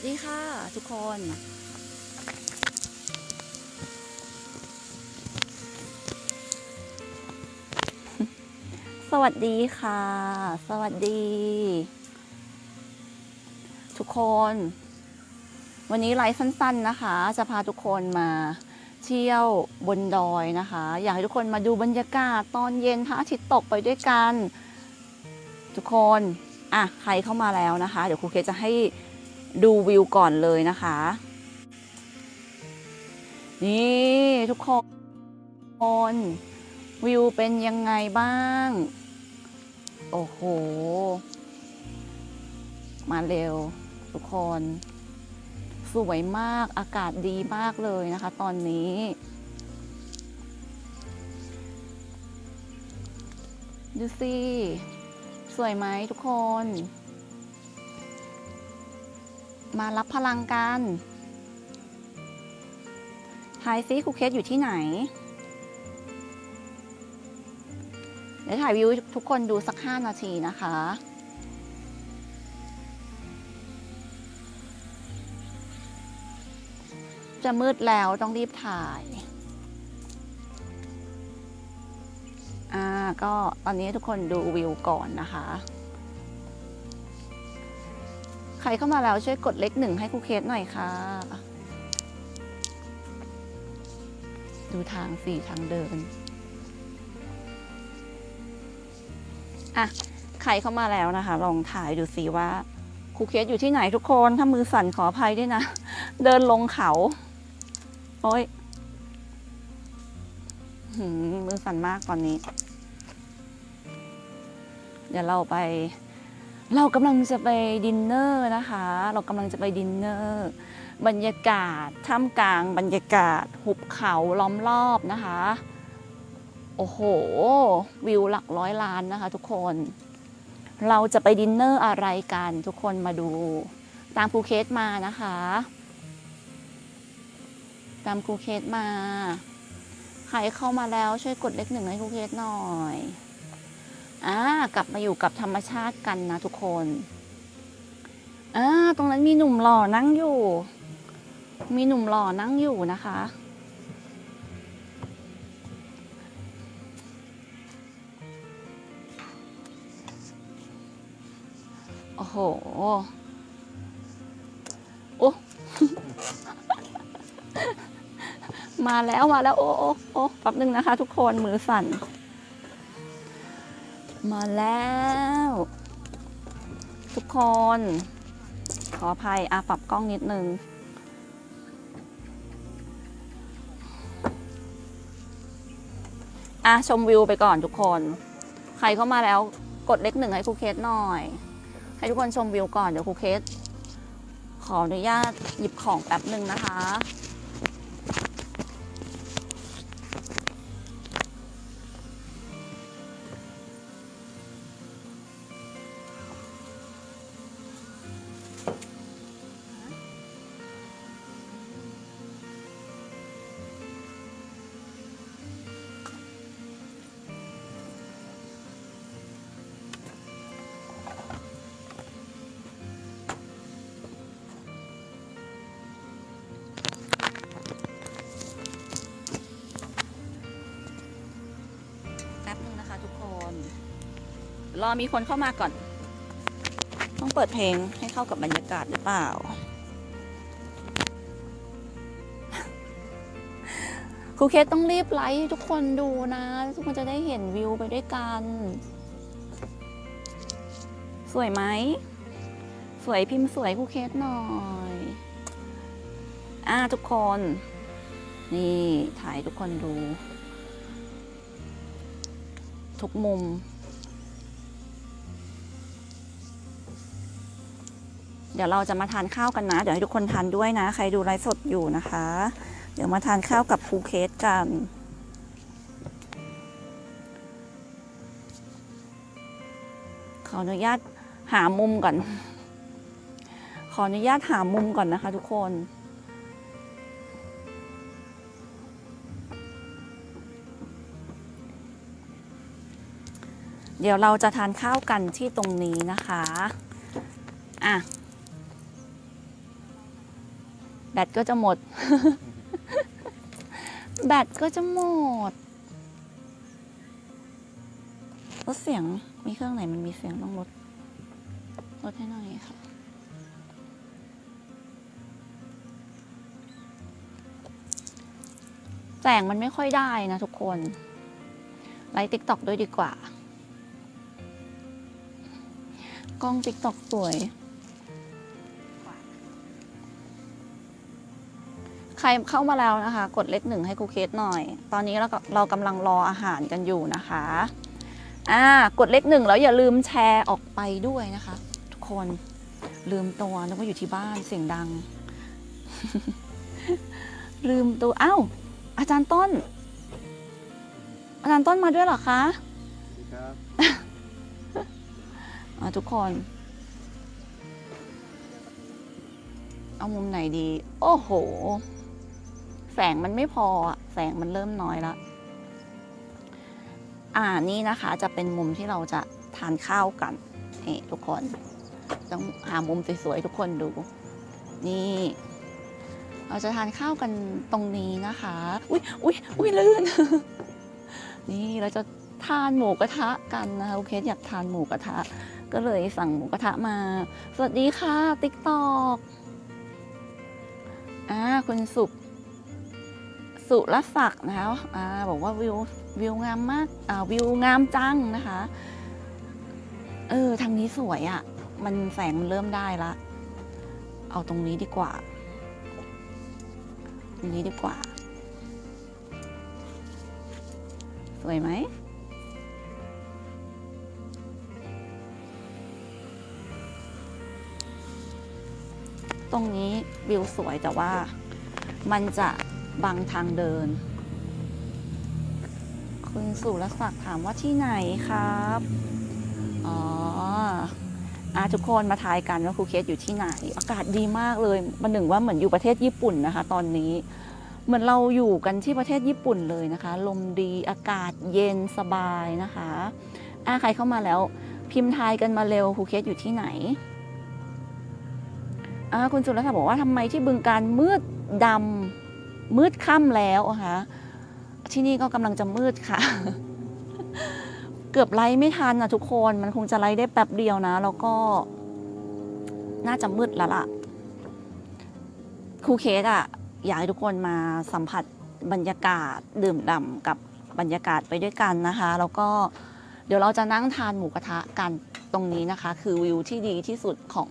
สดีค่ะ ทุกคน สวัสดีค่ะ สวัสดี ทุกคน วันนี้ไลฟ์สั้น ๆนะคะ จะพาทุกคนมาเที่ยวบนดอยนะคะ อยากให้ทุกคนมาดูบรรยากาศตอนเย็นพระอาทิตย์ตกไปด้วยกัน ทุกคนอะใครเข้ามาแล้วนะคะ เดี๋ยวครูเคสจะให้ ดูวิวก่อนเลยนะคะ นี่ทุกคนวิวเป็นยังไงบ้าง โอ้โห มาเร็ว ทุกคน สวยมากอากาศดีมากเลยนะคะ ตอนนี้ดูสิ สวยไหมทุกคน มารับพลังกันทายซิครูเคสอยู่ที่ไหน เดี๋ยวถ่ายวิวทุกคนดูสัก 5 นาทีนะคะจะมืดแล้วต้องรีบถ่าย อ่า ก็ตอนนี้ทุกคนดูวิวก่อนนะคะ รเข้ามาแล้วช่วยกดเลขหนึ่งให้ครูเคสหน่อยค่ะ ดูทางสี่ทางเดิน อะ ใครเข้ามาแล้วนะคะ ลองถ่ายดูสิว่าครูเคสอยู่ที่ไหนทุกคน ถ้ามือสั่นขออภัยด้วยนะ เดินลงเขา โอ้ยมือสั่นมากตอนนี้ เดี๋ยวเราไป เรากำลังจะไปดินเนอร์นะคะ เรากำลังจะไปดินเนอร์ บรรยากาศท่ามกลางบรรยากาศหุบเขาล้อมรอบนะคะ โอ้โห วิวหลักร้อยล้านนะคะทุกคน เราจะไปดินเนอร์อะไรกันทุกคนมาดู ตามครูเคสมานะคะ ตามครูเคสมา ใครเข้ามาแล้วช่วยกดเลขหนึ่งให้ครูเคสหน่อย อ่ากลับมาอยู่กับธรรมชาติกันนะทุกคนอ่าตรงนั้นมีหนุ่มหล่อนั่งอยู่ มีหนุ่มหล่อนั่งอยู่นะคะ โอ้โห โอ้ มาแล้วมาแล้ว โอ้โอ้โอ้แป๊บนึงนะคะ ทุกคนมือสั่น มาแล้ว ทุกคน ขออภัยอาปรับกล้องนิดนึงอะชมวิวไปก่อนทุกคน ใครเข้ามาแล้วกดเลขหนึ่งให้ครูเคสหน่อย ให้ทุกคนชมวิวก่อนเดี๋ยวครูเคสขออนุญาตหยิบของแป๊บหนึ่งนะคะ รอมีคนเข้ามาก่อน ต้องเปิดเพลงให้เข้ากับบรรยากาศหรือเปล่า ครูเคสต้องรีบไลฟ์ทุกคนดูนะ ทุกคนจะได้เห็นวิวไปด้วยกัน สวยไหม สวยพิมพ์สวยครูเคสหน่อย อ่าทุกคน นี่ถ่ายทุกคนดู ทุกมุม เดี๋ยวเราจะมาทานข้าวกันนะ เดี๋ยวให้ทุกคนทานด้วยนะ ใครดูไลฟ์สดอยู่นะคะ เดี๋ยวมาทานข้าวกับภูเคสกันขออนุญาตหามุมก่อน ขออนุญาตหามุมก่อนนะคะ ทุกคน เดี๋ยวเราจะทานข้าวกันที่ตรงนี้นะคะ อะ บตก็จะหมด แบตก็จะหมดลดเสียงมีเครื่องไหนมันมีเสียงต้องลดลดให้หน่อยค่ะ แสงมันไม่ค่อยได้นะทุกคน ไลฟ์ติ๊กต็อกด้วยดีกว่า กล้องติ๊กต็อกสวย ใครเข้ามาแล้วนะคะ กดเลขหนึ่งให้ครูเคสหน่อย ตอนนี้เราก็เรากำลังรออาหารกันอยู่นะคะอ่ากดเลขหนึ่งแล้วอย่าลืมแชร์ออกไปด้วยนะคะ ทุกคนลืมตัวนึกว่าอยู่ที่บ้านเสียงดัง ลืมตัวอ้าวอาจารย์ต้น อาจารย์ต้นมาด้วยเหรอคะครับอะทุกคน เอามุมไหนดี โอ้โห แสงมันไม่พออะแสงมันเริ่มน้อยและอ่านี่นะคะจะเป็นมุมที่เราจะทานข้าวกันนี่ทุกคนต้องหามุมสวยๆทุกคนดู นี่ เราจะทานข้าวกันตรงนี้นะคะ อุ้ยอุ้ยอุ้ยลื่น นี่เราจะทานหมูกระทะกันนะคะโอเคอยากทานหมูกระทะ ก็เลยสั่งหมูกระทะมา สวัสดีค่ะติ๊กตอกอ่าคุณสุ สุรศักดิ์นะคะอ่าบอกว่าวิววิวงามมากอ่าวิวงามจังนะคะ เออทางนี้สวยอะ่ะ มันแสงมันเริ่มได้ละ เอาตรงนี้ดีกว่า ตรงนี้ดีกว่า สวยไหมตรงนี้วิวสวยแต่ว่ามันจะ บังทางเดิน คุณสุรศักดิ์ถามว่าที่ไหนครับ อ๋ออาทุกคนมาทายกันว่าครูเคสอยู่ที่ไหน อากาศดีมากเลยมันหนึ่งว่าเหมือนอยู่ประเทศญี่ปุ่นนะคะ ตอนนี้ เหมือนเราอยู่กันที่ประเทศญี่ปุ่นเลยนะคะ ลมดีอากาศเย็นสบายนะคะอาใครเข้ามาแล้ว พิมพ์ทายกันมาเร็วครูเคสอยู่ที่ไหนอาคุณสุรศักดิ์บอกว่าทำไมที่บึงการมืดดำ มืดค่ำแล้วอะคะที่นี่ก็กำลังจะมืดค่ะ เกือบไลฟ์ไม่ทันอะทุกคนมันคงจะไลฟ์ได้แป๊บเดียวนะ แล้วก็ น่าจะมืดแล้วล่ะครูเคสอะอยากให้ทุกคนมาสัมผัสบรรยากาศดื่มด่ำกับบรรยากาศไปด้วยกันนะคะ แล้วก็เดี๋ยวเราจะนั่งทานหมูกระทะกันตรงนี้นะคะ คือวิวที่ดีที่สุดของ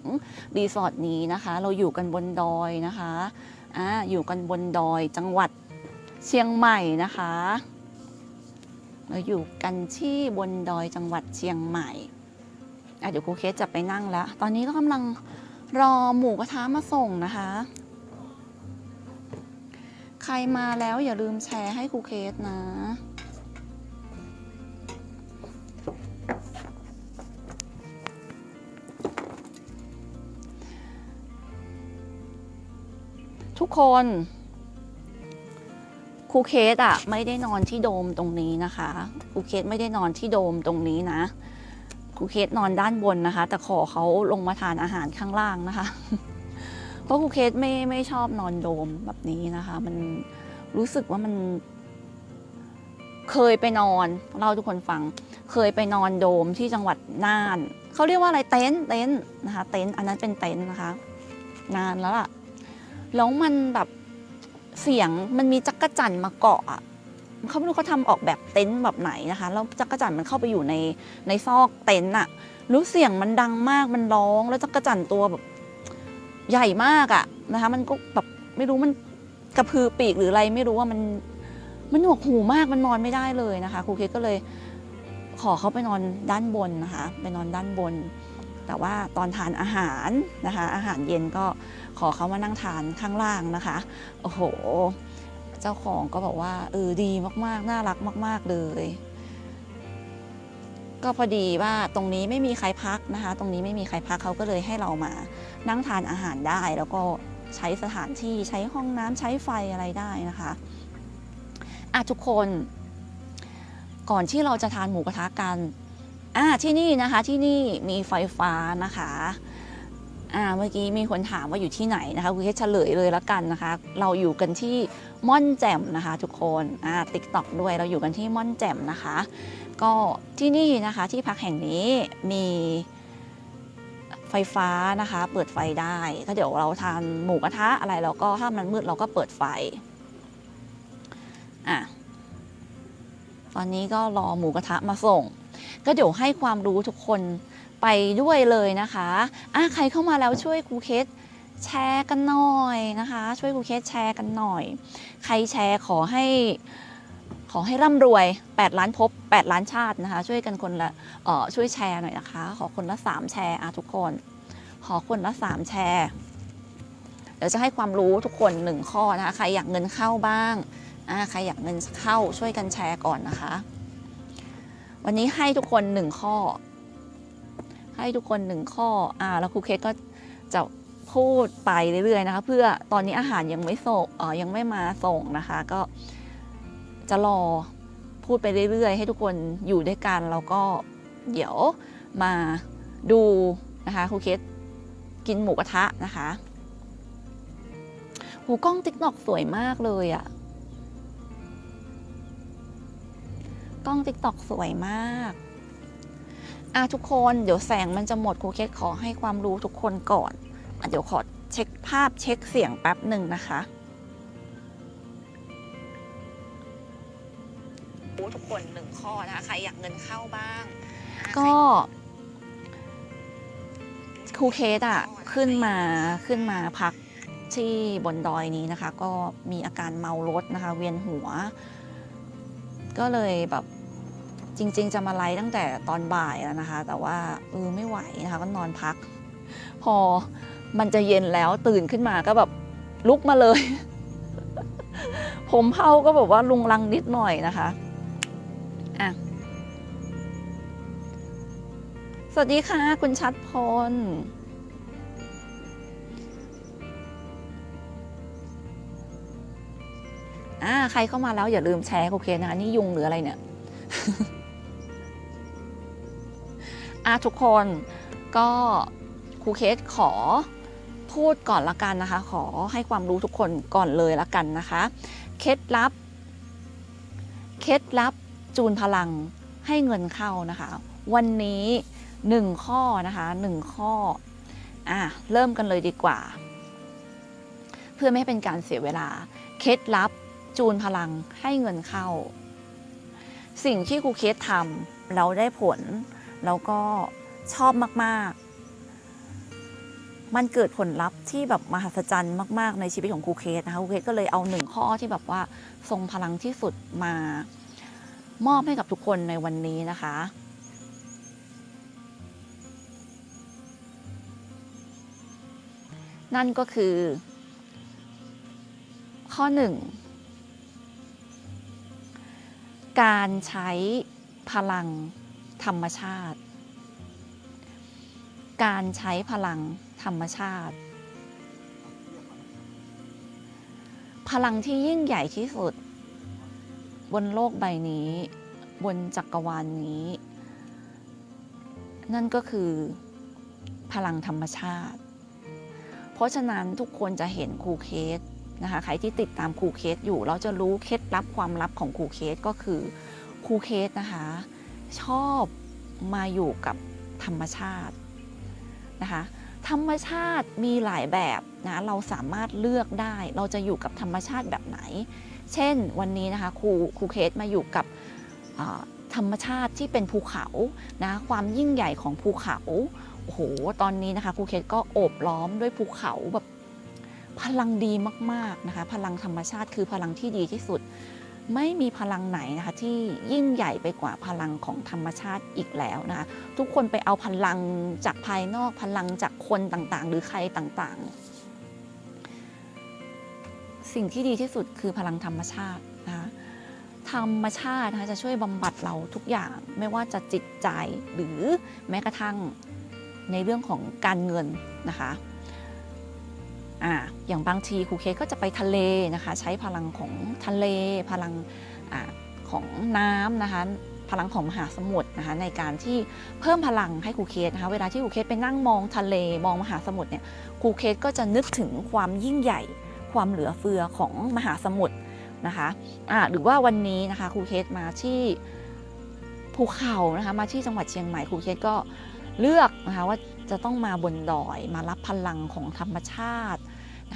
รีสอร์ทนี้นะคะ เราอยู่กันบนดอยนะคะ อ่าอยู่กันบนดอยจังหวัดเชียงใหม่นะคะ เราอยู่กันที่บนดอยจังหวัดเชียงใหม่อะเดี๋ยวครูเคสจะไปนั่งแล้ว ตอนนี้ก็กำลังรอหมูกระทะมาส่งนะคะ ใครมาแล้วอย่าลืมแชร์ให้ครูเคสนะ คนครูเคสอะไม่ได้นอนที่โดมตรงนี้นะคะครูเคสไม่ได้นอนที่โดมตรงนี้นะครูเคสนอนด้านบนนะคะ แต่ขอเขาลงมาทานอาหารข้างล่างนะคะ เพราะครูเคสไม่ไม่ชอบนอนโดมแบบนี้นะคะ มันรู้สึกว่ามัน เคยไปนอนเล่าทุกคนฟัง เคยไปนอนโดมที่จังหวัดน่านเขาเรียกว่าอะไรเต็นท์เต็นท์นะคะ เต็นท์อันนั้นเป็นเต็นท์นะคะ นานแล้วล่ะ แล้วมันแบบเสียงมันมีจักรจั่นมาเกาะอะเขาไม่รู้เขาทำออกแบบเต็นท์แบบไหนนะคะแล้วจักรจั่นมันเข้าไปอยู่ในในซอกเต็นท์อะรู้เสียงมันดังมากมันร้อง แล้วจักรจั่นตัวแบบใหญ่มากอะนะคะ มันก็แบบไม่รู้มันกระพือปีกหรืออะไรไม่รู้ว่ามันมันหนวกหูมากมันนอนไม่ได้เลยนะคะครูเคก็เลยขอเขาไปนอนด้านบนนะคะ ไปนอนด้านบน แต่ว่าตอนทานอาหารนะคะ อาหารเย็นก็ขอเขามานั่งทานข้างล่างนะคะ โอ้โห เจ้าของก็บอกว่าเออดีมากๆ น่ารักมาก ๆ เลยก็พอดีว่าตรงนี้ไม่มีใครพักนะคะ ตรงนี้ไม่มีใครพักเขาก็เลยให้เรามานั่งทานอาหารได้ แล้วก็ใช้สถานที่ใช้ห้องน้ำใช้ไฟอะไรได้นะคะอะทุกคน ก่อนที่เราจะทานหมูกระทะกัน อ่าที่นี่นะคะที่นี่มีไฟฟ้านะคะอ่าเมื่อกี้มีคนถามว่าอยู่ที่ไหนนะคะคุณเคสเฉลยเลยละกันนะคะ เราอยู่กันที่ม่อนแจ่มนะคะ ทุกคนอ่าติ๊กต็อกด้วยเราอยู่กันที่ม่อนแจ่มนะคะ ก็ที่นี่นะคะที่พักแห่งนี้มีไฟฟ้านะคะ เปิดไฟได้ถ้าเดี๋ยวเราทานหมูกระทะอะไรเราก็ถ้ามันมืดเราก็เปิดไฟอะตอนนี้ก็รอหมูกระทะมาส่ง ก็เดี๋ยวให้ความรู้ทุกคนไปด้วยเลยนะคะอะใครเข้ามาแล้วช่วยครูเคสแชร์กันหน่อยนะคะ ช่วยครูเคสแชร์กันหน่อย ใครแชร์ขอให้ขอให้ร่ำรวย 8 ล้านภพ8ล้านชาตินะคะ ช่วยกันคนละเออช่วยแชร์หน่อยนะคะ ขอคนละ 3 แชร์อะทุกคน ขอคนละ 3 แชร์เดี๋ยวจะให้ความรู้ทุกคน1ข้อนะคะ ใครอยากเงินเข้าบ้างอ่าใครอยากเงินเข้าช่วยกันแชร์ก่อนนะคะ วันนี้ให้ทุกคน1ข้อ ให้ทุกคน1ข้ออ่าแล้วครูเคสก็จะพูดไปเรื่อยๆนะคะ เพื่อตอนนี้อาหารยังไม่ส่งเออยังไม่มาส่งนะคะ ก็จะรอพูดไปเรื่อยๆ ให้ทุกคนอยู่ด้วยกันแล้วก็เดี๋ยวมาดูนะคะครูเคสกินหมูกระทะนะคะหูกล้องติ๊กตอกสวยมากเลยอะ กล้องติ๊กตอกสวยมากอะทุกคนเดี๋ยวแสงมันจะหมดครูเคสขอให้ความรู้ทุกคนก่อนอะเดี๋ยวขอเช็คภาพเช็คเสียงแป๊บหนึ่งนะคะรู้ทุกคนหนึ่งข้อนะคะใครอยากเงินเข้าบ้าง ก็ครูเคสอะขึ้นมาขึ้นมาพักที่บนดอยนี้นะคะ ก็มีอาการเมารถนะคะ เวียนหัว ก็เลยแบบ จริง ๆ จะมาไลฟ์ตั้งแต่ตอนบ่ายแล้วนะคะ แต่ว่าเออไม่ไหวนะคะก็นอนพัก พอมันจะเย็นแล้วตื่นขึ้นมาก็แบบลุกมาเลย ผมเผาก็แบบว่าลุงลังนิดหน่อยนะคะอะสวัสดีค่ะ คุณชัดพลอ่าใครเข้ามาแล้วอย่าลืมแชร์โอเคนะคะนี่ยุงหรืออะไรเนี่ย อะทุกคนก็ครูเคสขอพูดก่อนละกันนะคะ ขอให้ความรู้ทุกคนก่อนเลยละกันนะคะ เคล็ดลับ เคล็ดลับจูนพลังให้เงินเข้านะคะ วันนี้หนึ่งข้อนะคะหนึ่งข้ออะเริ่มกันเลยดีกว่า เพื่อไม่ให้เป็นการเสียเวลา เคล็ดลับจูนพลังให้เงินเข้า สิ่งที่ครูเคสทำเราได้ผล แล้วก็ชอบมากๆ มันเกิดผลลัพธ์ที่แบบมหัศจรรย์มาก ๆ ในชีวิตของครูเคสนะคะครูเคสก็เลยเอาหนึ่งข้อที่แบบว่าทรงพลังที่สุดมามอบให้กับทุกคนในวันนี้นะคะนั่นก็คือ ข้อหนึ่งการใช้พลัง ธรรมชาติ การใช้พลังธรรมชาติ พลังที่ยิ่งใหญ่ที่สุด บนโลกใบนี้ บนจักรวาลนนี้ นั่นก็คือพลังธรรมชาติ เพราะฉะนั้นทุกคนจะเห็นครูเคสนะคะใครที่ติดตามครูเคสอยู่ เราจะรู้เคล็ดลับความลับของครูเคสก็คือครูเคสนะคะ ชอบมาอยู่กับธรรมชาตินะคะธรรมชาติมีหลายแบบนะเราสามารถเลือกได้ เราจะอยู่กับธรรมชาติแบบไหน เช่นวันนี้นะคะครูครูเคสมาอยู่กับธรรมชาติที่เป็นภูเขานะความยิ่งใหญ่ของภูเขาโอ้โหตอนนี้นะคะครูเคสก็โอบล้อมด้วยภูเขาแบบพลังดีมากๆนะคะ พลังธรรมชาติคือพลังที่ดีที่สุด ไม่มีพลังไหนนะคะที่ยิ่งใหญ่ไปกว่าพลังของธรรมชาติอีกแล้วนะคะทุกคนไปเอาพลังจากภายนอกพลังจากคนต่างๆ หรือใครต่างๆ สิ่งที่ดีที่สุดคือพลังธรรมชาตินะคะธรรมชาตินะคะจะช่วยบำบัดเราทุกอย่างไม่ว่าจะจิตใจหรือแม้กระทั่งในเรื่องของการเงินนะคะ อ่าอย่างบางทีครูเคสก็จะไปทะเลนะคะใช้พลังของทะเลพลังอของน้ำนะคะพลังของมหาสมุทรนะคะในการที่เพิ่มพลังให้ครูเคสนะคะเวลาที่ครูเคสไปนั่งมองทะเลมองมหาสมุทรเนี่ยครูเคสก็จะนึกถึงความยิ่งใหญ่ ความเหลือเฟือของมหาสมุทรนะคะอ่าหรือว่าวันนี้นะคะครูเคสมาที่ภูเขานะคะมาที่จังหวัดเชียงใหม่ครูเคสก็เลือกนะคะว่าจะต้องมาบนดอยมารับพลังของธรรมชาติ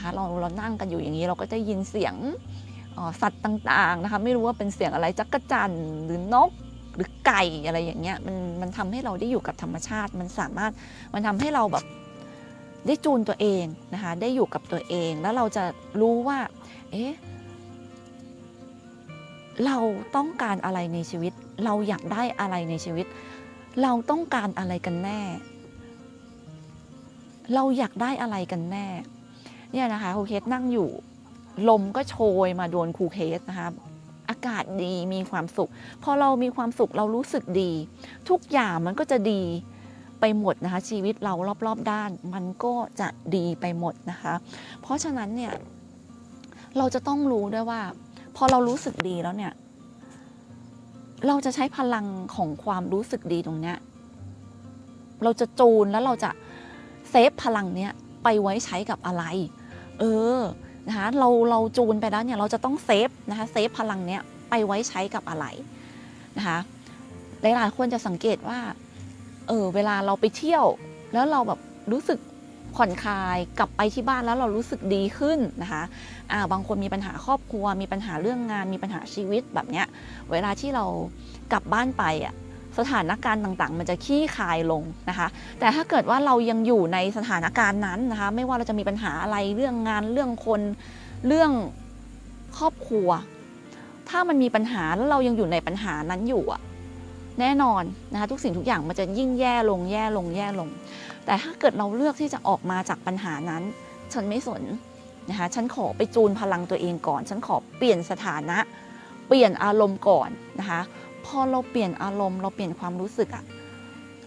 นะคะเราเรานั่งกันอยู่อย่างนี้เราก็จะยินเสียงสัตว์ต่างๆนะคะไม่รู้ว่าเป็นเสียงอะไรจักรจันหรือนกหรือไก่อะไรอย่างเงี้ยมันมันทำให้เราได้อยู่กับธรรมชาติ มันสามารถมันทำให้เราแบบได้จูนตัวเองนะคะได้อยู่กับตัวเองแล้วเราจะรู้ว่าเอ๊ะเราต้องการอะไรในชีวิต เราอยากได้อะไรในชีวิต เราต้องการอะไรกันแน่ เราอยากได้อะไรกันแน่ เนี่ยนะคะครูเคสนั่งอยู่ ลมก็โชยมาโดนครูเคสนะคะอากาศดีมีความสุข พอเรามีความสุขเรารู้สึกดี ทุกอย่างมันก็จะดีไปหมดนะคะ ชีวิตเรารอบ ๆ ด้าน มันก็จะดีไปหมดนะคะ เพราะฉะนั้นเนี่ยเราจะต้องรู้ด้วยว่า พอเรารู้สึกดีแล้วเนี่ย เราจะใช้พลังของความรู้สึกดีตรงเนี้ยเราจะจูนแล้วเราจะเซฟพลังเนี้ยไปไว้ใช้กับอะไร เออนะคะเราเราจูนไปแล้วเนี่ยเราจะต้องเซฟนะคะเซฟพลังเนี้ยไปไว้ใช้กับอะไรนะคะหลายๆคนจะสังเกตว่าเออเวลาเราไปเที่ยว แล้วเราแบบรู้สึกผ่อนคลายกลับไปที่บ้านแล้วเรารู้สึกดีขึ้นนะคะอ่าบางคนมีปัญหาครอบครัว มีปัญหาเรื่องงาน มีปัญหาชีวิตแบบเนี้ย เวลาที่เรากลับบ้านไปอะ สถานการณ์ต่างๆ มันจะขี้คายลงนะคะ แต่ถ้าเกิดว่าเรายังอยู่ในสถานการณ์นั้นนะคะ ไม่ว่าเราจะมีปัญหาอะไรเรื่องงานเรื่องคนเรื่องครอบครัว ถ้ามันมีปัญหาแล้วเรายังอยู่ในปัญหานั้นอยู่อะแน่นอนนะคะทุกสิ่งทุกอย่างมันจะยิ่งแย่ลงแย่ลงแย่ลง แต่ถ้าเกิดเราเลือกที่จะออกมาจากปัญหานั้น ฉันไม่สนนะคะฉันขอไปจูนพลังตัวเองก่อน ฉันขอเปลี่ยนสถานะ เปลี่ยนอารมณ์ก่อนนะคะ พอเราเปลี่ยนอารมณ์ เราเปลี่ยนความรู้สึกอะ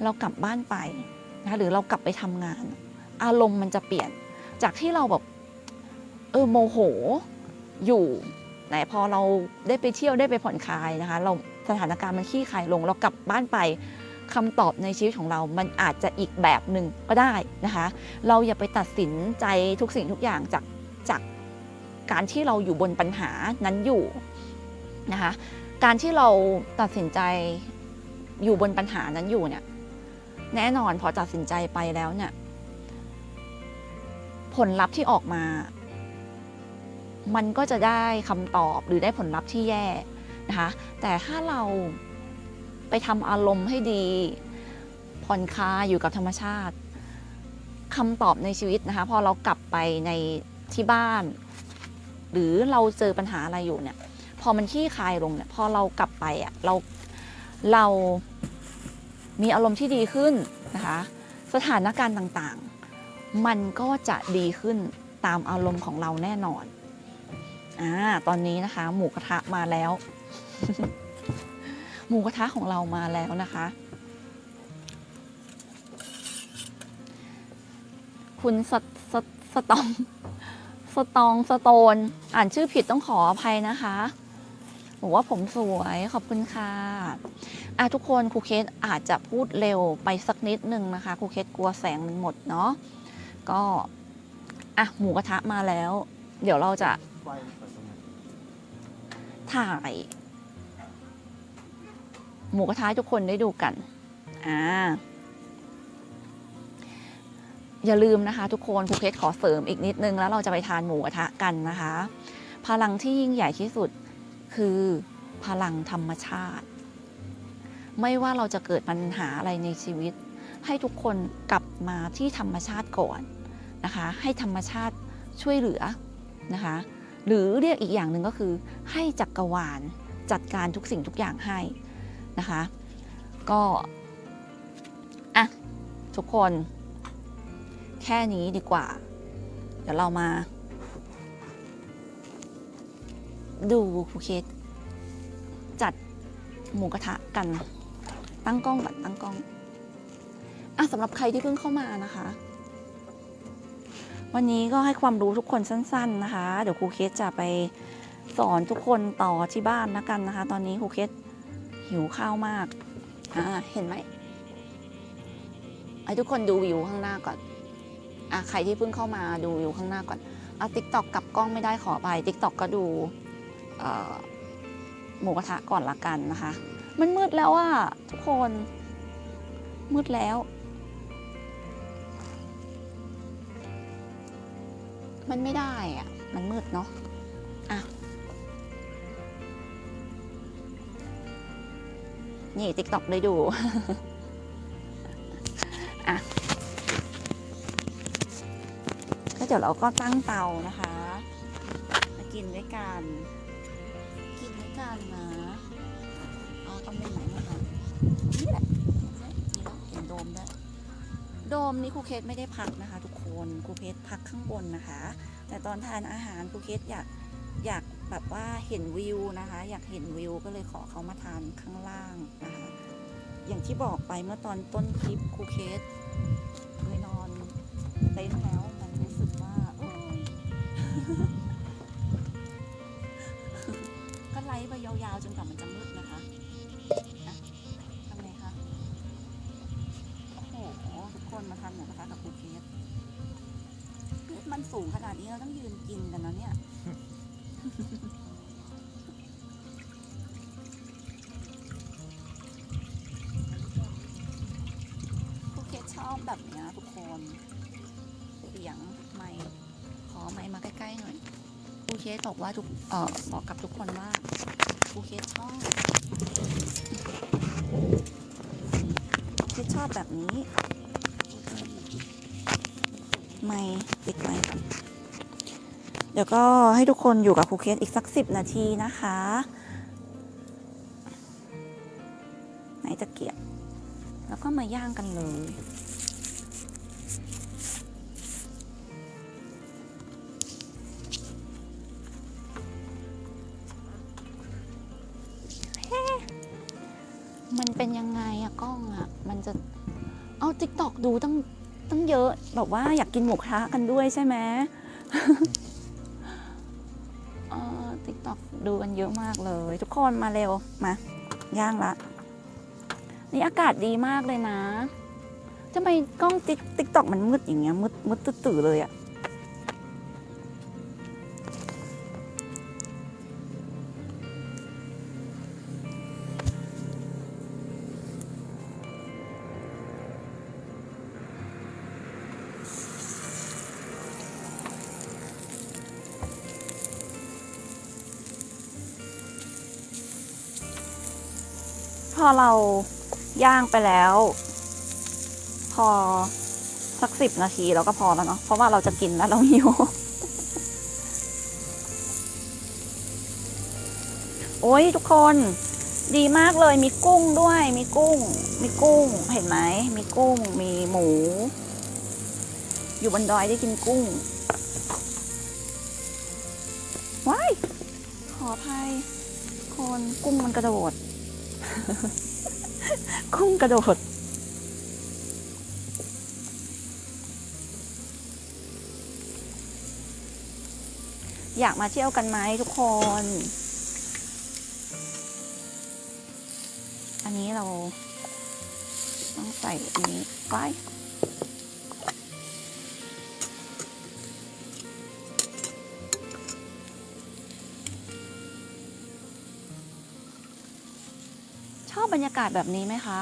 เรากลับบ้านไปนะคะหรือเรากลับไปทำงาน อารมณ์มันจะเปลี่ยน จากที่เราแบบเออโมโหอยู่ไหนพอเราได้ไปเที่ยวได้ไปผ่อนคลายนะคะ เราสถานการณ์มันขี้คายลง เรากลับบ้านไปคำตอบในชีวิตของเรา มันอาจจะอีกแบบหนึ่งก็ได้นะคะ เราอย่าไปตัดสินใจทุกสิ่งทุกอย่างจากจากการที่เราอยู่บนปัญหานั้นอยู่นะคะ การที่เราตัดสินใจอยู่บนปัญหานั้นอยู่เนี่ย แน่นอนพอตัดสินใจไปแล้วเนี่ย ผลลัพธ์ที่ออกมา มันก็จะได้คำตอบหรือได้ผลลัพธ์ที่แย่นะคะ แต่ถ้าเราไปทำอารมณ์ให้ดี ผ่อนคลายอยู่กับธรรมชาติคำตอบในชีวิตนะคะ พอเรากลับไปในที่บ้าน หรือเราเจอปัญหาอะไรอยู่เนี่ย พอมันขี้คายลงเนี่ยพอเรากลับไปอะเราเรามีอารมณ์ที่ดีขึ้นนะคะสถานการณ์ต่างๆ มันก็จะดีขึ้นตามอารมณ์ของเราแน่นอนอ่าตอนนี้นะคะ หมูกระทะมาแล้ว หมูกระทะของเรามาแล้วนะคะ คุณสตสตสตองสตองสโตน อ่านชื่อผิดต้องขออภัยนะคะ บอกว่าผมสวยขอบคุณค่ะอะทุกคนครูเคสอาจจะพูดเร็วไปสักนิดนึงนะคะครูเคสกลัวแสงมันหมดเนาะก็อะหมูกระทะมาแล้ว เดี๋ยวเราจะถ่าย หมูกระทะทุกคนได้ดูกันอ่าอย่าลืมนะคะทุกคนครูเคสขอเสริมอีกนิดนึงแล้วเราจะไปทานหมูกระทะกันนะคะ พลังที่ยิ่งใหญ่ที่สุด คือพลังธรรมชาติ ไม่ว่าเราจะเกิดปัญหาอะไรในชีวิต ให้ทุกคนกลับมาที่ธรรมชาติก่อนนะคะ ให้ธรรมชาติช่วยเหลือนะคะ หรือเรียกอีกอย่างหนึ่งก็คือ ให้จักรวาลจัดการทุกสิ่งทุกอย่างให้นะคะ ก็อะทุกคน แค่นี้ดีกว่า เดี๋ยวเรามา ดูครูเคสจัดหมูกระทะกันตั้งกล้องก่อนตั้งกล้องอะสำหรับใครที่เพิ่งเข้ามานะคะ วันนี้ก็ให้ความรู้ทุกคนสั้น ๆนะคะ เดี๋ยวครูเคสจะไปสอนทุกคนต่อที่บ้านนะกันนะคะ ตอนนี้ครูเคสหิวข้าวมากอ่าเห็นไหมไอ้ทุกคนดูวิวข้างหน้าก่อนอะใครที่เพิ่งเข้ามาดูวิวข้างหน้าก่อนเอาติ๊กตอกกลับกล้องไม่ได้ขอไปติ๊กตอกก็ดู หมูกระทะก่อนละกันนะคะ มันมืดแล้วอะทุกคน มืดแล้ว มันไม่ได้อะมันมืดเนาะอะนี่ติ๊กต็อกได้ดูอะก็เดี๋ยวเราก็ตั้งเตานะคะ มากินด้วยกัน นด้วยกันนะเอาตรงมุมไหนมาคะนี่แหละมีแล้วเห็นโดมด้วยโดมนี่ครูเคสไม่ได้พักนะคะ ทุกคนครูเคสพักข้างบนนะคะ แต่ตอนทานอาหารครูเคสอยากอยากแบบว่าเห็นวิวนะคะ อยากเห็นวิวก็เลยขอเขามาทานข้างล่างนะคะอย่างที่บอกไปเมื่อตอนต้นคลิปครูเคส เคสบอกว่าทุกเอ่อบอกกับทุกคนว่าครูเคสชอบครูเคสชอบแบบนี้ ไม่ปิดไว้ก่เดี๋ยวก็ให้ทุกคนอยู่กับครูเคสอีกสักสิบนาทีนะคะ ไหนจะเกียบแล้วก็มาย่างกันเลย มันเป็นยังไงอะกล้องอะมันจะเอาติ๊กตอกดูตั้งตั้งเยอะแบบว่าอยากกินหมูกระทะกันด้วยใช่ไหมเออติ๊กตอกดูกันเยอะมากเลย ทุกคนมาเร็วมาย่างละ นี่อากาศดีมากเลยนะทำไมกล้องติ๊กติ๊กตอกมันมืดอย่างเงี้ยมืดมืดตื่อเลยอะ พอเราย่างไปแล้ว พอสักสิบนาทีเราก็พอแล้วเนาะเพราะว่าเราจะกินแล้วเราหิวโอ้ยทุกคนดีมากเลยมีกุ้งด้วย มีกุ้ง มีกุ้ง เห็นไหมมีกุ้ง มีหมู อยู่บนดอยได้กินกุ้งว้ายขออภัยคนกุ้งมันกระโดด กุ้งกระโดด อยากมาเที่ยวกันไหมทุกคน อันนี้เราต้องใส่อันนี้ไว้ บบรรยากาศแบบนี้ไหมคะ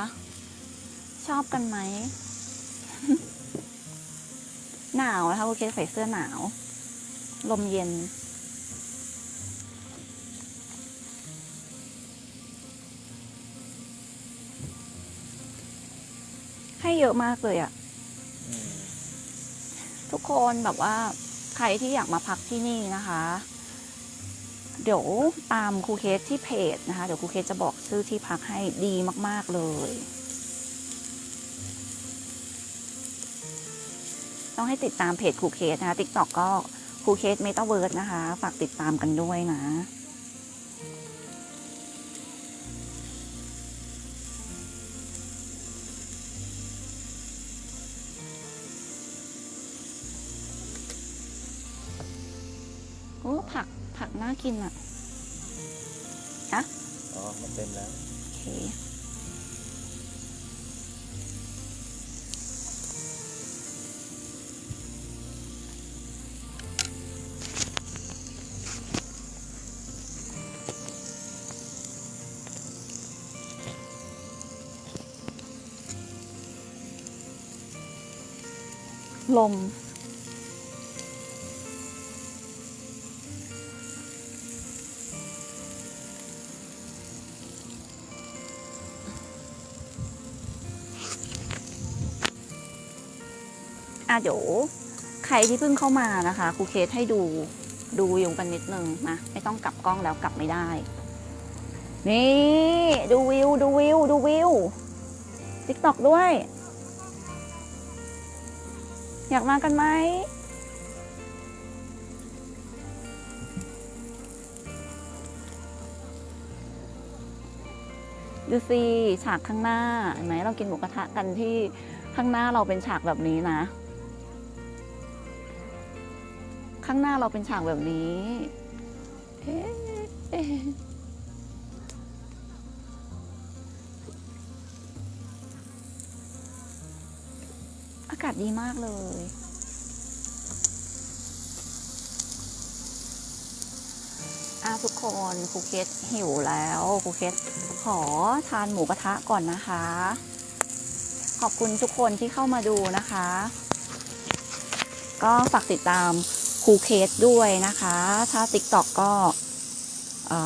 ชอบกันไหม หนาวนะคะโอเคใส่เสื้อหนาว ลมเย็น ให้เยอะมากเลยอะทุกคนแบบว่า ใครที่อยากมาพักที่นี่นะคะ เดี๋ยวตามครูเคสที่เพจนะคะ เดี๋ยวครูเคสจะบอกชื่อที่พักให้ดีมาก ๆ เลย ต้องให้ติดตามเพจครูเคสนะคะติ๊กต็อกก็ครูเคสเมตาเวิร์ดนะคะ ฝากติดตามกันด้วยนะ กผักน่ากินอะอ๋อ มันเต็มแล้ว โอเค ลม อะเดี๋ยวใครที่เพิ่งเข้ามานะคะครูเคสให้ดูดูวิวกันนิดนึงนะไม่ต้องกลับกล้องแล้วกลับไม่ได้ นี่ดูวิวดูวิวดูวิวติ๊กตอกด้วย อยากมากันไหมดูสิฉากข้างหน้าเห็นไหมเรากินหมูกระทะกันที่ข้างหน้าเราเป็นฉากแบบนี้นะ ข้างหน้าเราเป็นฉากแบบนี้อากาศดีมากเลยอะทุกคนครูเคสหิวแล้วครูเคสขอทานหมูกระทะก่อนนะคะ ขอบคุณทุกคนที่เข้ามาดูนะคะ ก็ฝากติดตาม ครูเคสด้วยนะคะ ถ้า TikTok ก็อกก็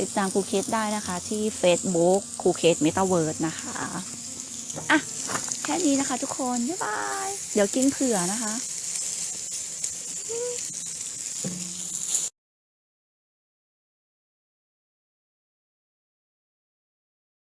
ติดตามครูเคสได้นะคะที่ Facebook ครูเคสเมตาเวิร์ดนะคะ อะ แค่นี้นะคะทุกคน บ๊ายบาย เดี๋ยวกินเผื่อนะคะ